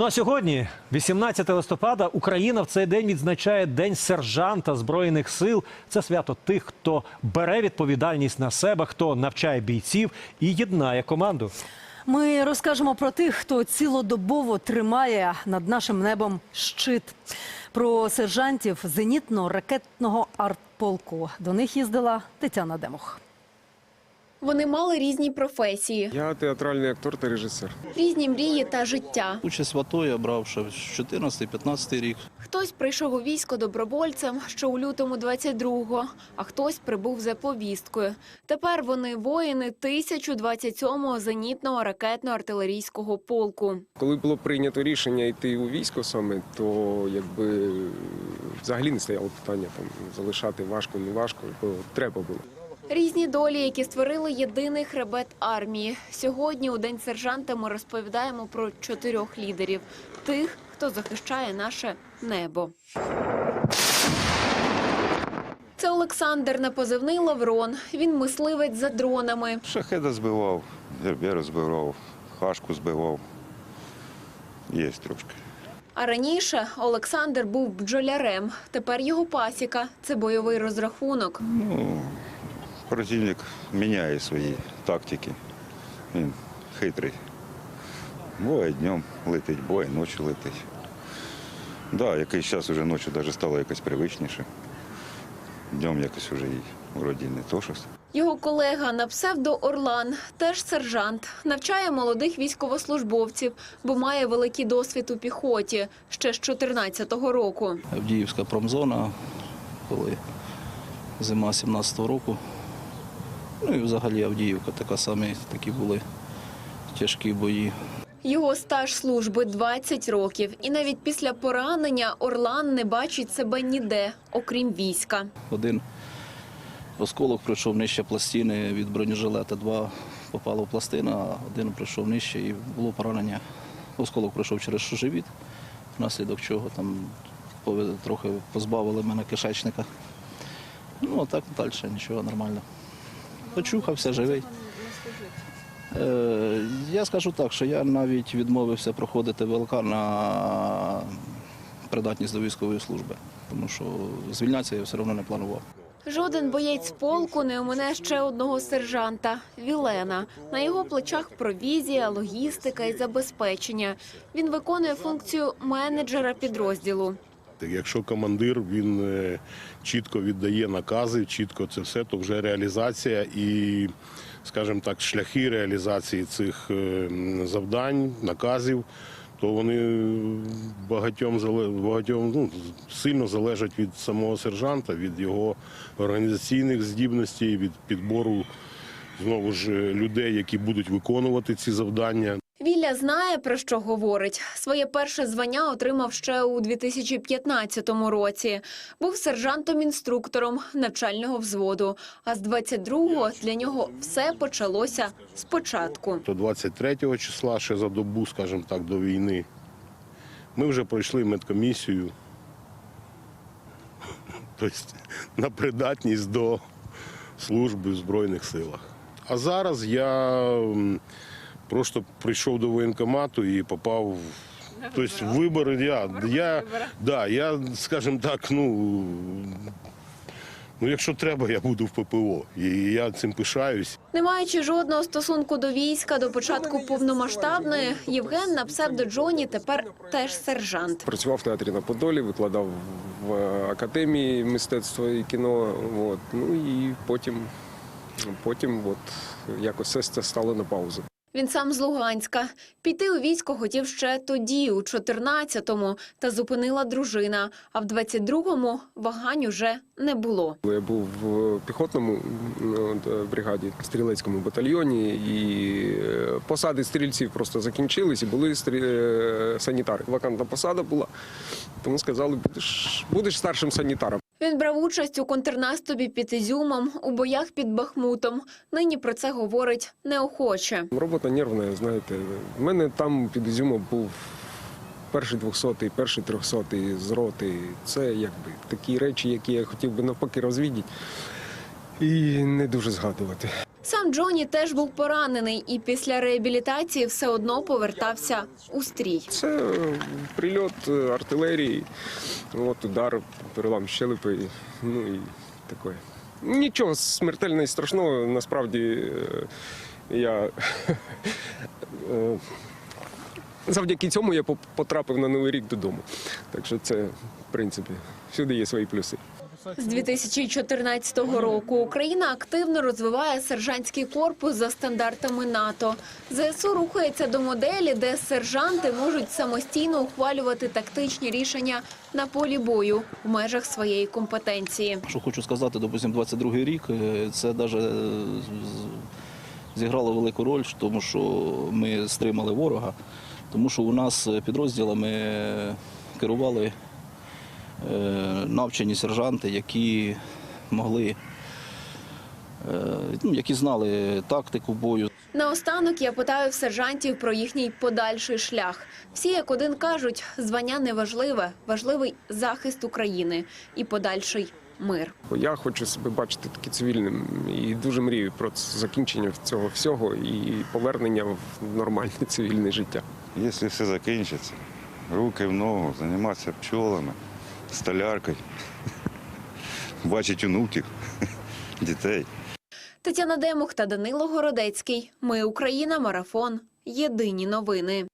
Ну а сьогодні, 18 листопада, Україна в цей день відзначає День сержанта збройних сил. Це свято тих, хто бере відповідальність на себе, хто навчає бійців і єднає команду. Ми розкажемо про тих, хто цілодобово тримає над нашим небом щит. Про сержантів зенітно-ракетного артполку. До них їздила Тетяна Демух. Вони мали різні професії, Я театральний актор та режисер. різні мрії та життя. Участь в АТО я брав ще в 14-15 рік. Хтось прийшов у військо добровольцем, що у лютому 22-го, а хтось прибув за повісткою. Тепер вони воїни 1027-го зенітного ракетно-артилерійського полку. Коли було прийнято рішення йти у військо саме, то якби взагалі не стояло питання там залишати важко, не важко, бо треба було. Різні долі, які створили єдиний хребет армії. Сьогодні, у день сержанта, ми розповідаємо про чотирьох лідерів тих, хто захищає наше небо. Це Олександр на позивний Лаврон. Він мисливець за дронами. Шахеда збивав, герберу збивав, хашку збивав. Є трошки. А раніше Олександр був бджолярем. Тепер його пасіка це бойовий розрахунок. Ну, противник міняє свої тактики. Він хитрий. Буває днем летить, буває ночі летить. Да, якийсь час вже ночі навіть стало якось привичніше. Днем якось вже і вроді не то щось. Його колега на псевдо Орлан, теж сержант, навчає молодих військовослужбовців, бо має великий досвід у піхоті ще з 14-го року. Авдіївська промзона, коли зима 17-го року. Ну і взагалі Авдіївка така самі такі були тяжкі бої. Його стаж служби 20 років, і навіть після поранення Орлан не бачить себе ніде, окрім війська. Один осколок пройшов нижче пластини від бронежилета, два попало в пластину, а один пройшов нижче і було поранення. Осколок пройшов через живіт, внаслідок чого там трохи позбавили мене кишечника. Ну, а так далі нічого нормально. Почухався, живий. Е, я скажу так, що я навіть відмовився проходити ВЛК на придатність до військової служби, тому що звільнятися я все одно не планував. Жоден боєць полку не омине ще одного сержанта Вілена. На його плечах провізія, логістика і забезпечення. Він виконує функцію менеджера підрозділу. Якщо командир він е, чітко віддає накази, чітко це все, то вже реалізація і, скажімо так, шляхи реалізації цих е, завдань, наказів, то вони багатьом багатьом ну, сильно залежать від самого сержанта, від його організаційних здібностей, від підбору знову ж е, людей, які будуть виконувати ці завдання. Вілля знає, про що говорить. Своє перше звання отримав ще у 2015 році. Був сержантом-інструктором навчального взводу. А з 22-го для нього все почалося спочатку. То 23 числа, ще за добу, скажімо так, до війни, ми вже пройшли медкомісію тобто, на придатність до служби в Збройних силах. А зараз я просто прийшов до воєнкомату і попав тобто, в вибори. Я, я, да, я, скажімо так, ну, ну, якщо треба, я буду в ППО. І я цим пишаюсь. Не маючи жодного стосунку до війська до початку повномасштабної, Євген на псевдо Джоні тепер теж сержант. Працював в театрі на Подолі, викладав в академії мистецтва і кіно. От. Ну і потім, потім от, якось все це стало на паузу. Він сам з Луганська. Піти у військо хотів ще тоді, у 14-му, та зупинила дружина. А в 22-му вагань уже не було. Я був в піхотному ну, от, бригаді, стрілецькому батальйоні, і е, посади стрільців просто закінчились, і були стрі... е, санітари. Вакантна посада була, тому сказали, будеш, будеш старшим санітаром. Він брав участь у контрнаступі під Ізюмом, у боях під Бахмутом. Нині про це говорить неохоче. Робота нервна, знаєте. В мене там під Ізюмом був перший 200-й, перший 300-й з роти. Це якби такі речі, які я хотів би навпаки розвідати і не дуже згадувати. Сам Джоні теж був поранений і після реабілітації все одно повертався у стрій. Це е, прильот е, артилерії, от удар, перелам щелепи, ну і таке. Нічого смертельно і страшного, насправді е, я завдяки цьому я потрапив на Новий рік додому. Так що це, в принципі, всюди є свої плюси. З 2014 року Україна активно розвиває сержантський корпус за стандартами НАТО. ЗСУ рухається до моделі, де сержанти можуть самостійно ухвалювати тактичні рішення на полі бою в межах своєї компетенції. Що хочу сказати, допустим, 22-й рік е, це навіть зіграло велику роль, тому що ми стримали ворога, тому що у нас підрозділами керували е, навчені сержанти, які могли, е, ну, які знали тактику бою, Наостанок я питаю в сержантів про їхній подальший шлях. Всі як один кажуть, звання не важливе, важливий захист України і подальший мир. Я хочу себе бачити таки цивільним і дуже мрію про закінчення цього всього і повернення в нормальне цивільне життя. Якщо все закінчиться, руки в ногу, займатися пчолами, столяркою, Бачить онуків, дітей. Тетяна Демух та Данило Городецький. Ми Україна. Марафон. Єдині новини.